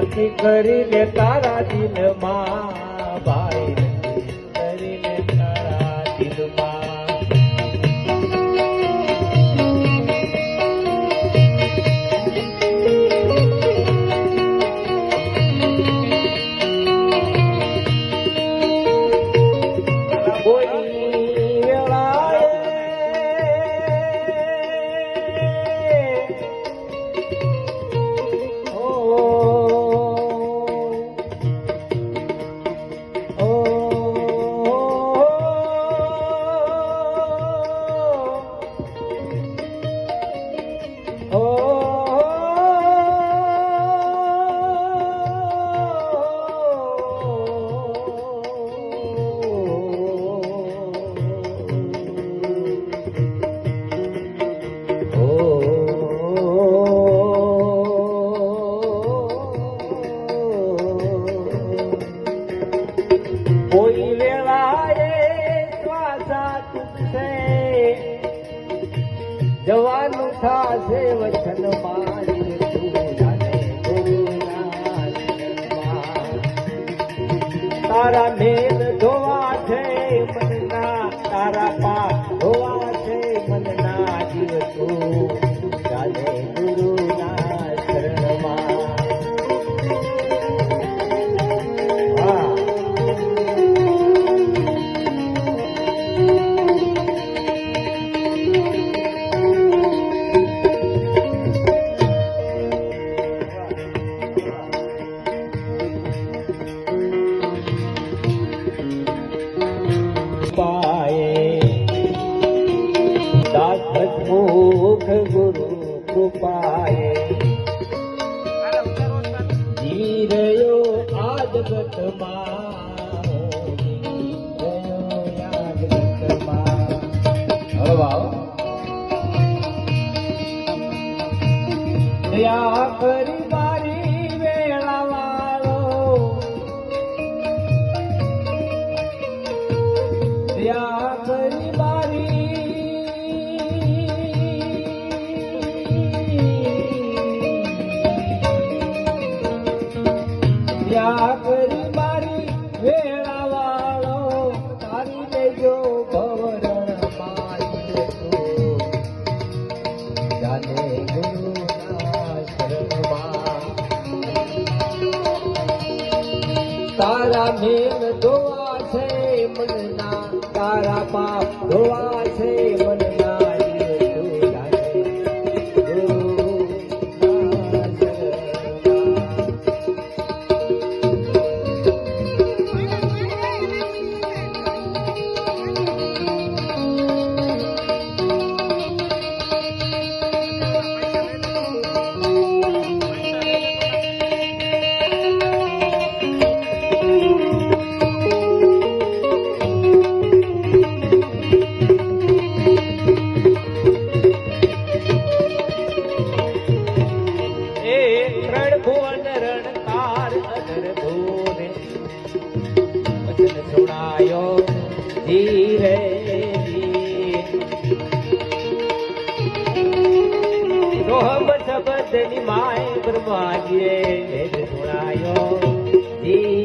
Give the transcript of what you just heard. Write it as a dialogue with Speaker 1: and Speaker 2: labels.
Speaker 1: નક્કી કરીને તારા દિલમાં ભાઈ तारा भेव ગુરુ કૃપાએ જીરયો આજ ગતમાં જીરયો આજ ગતમાં દયા કરી દયા કરી મારી તારી મેલ ધોવા છે મનના તારા પાપ ધોવા છે મનના સુણાયો ધીરે રોહમ શબ્દની માય બ્રહ્માજીએ સુણાયો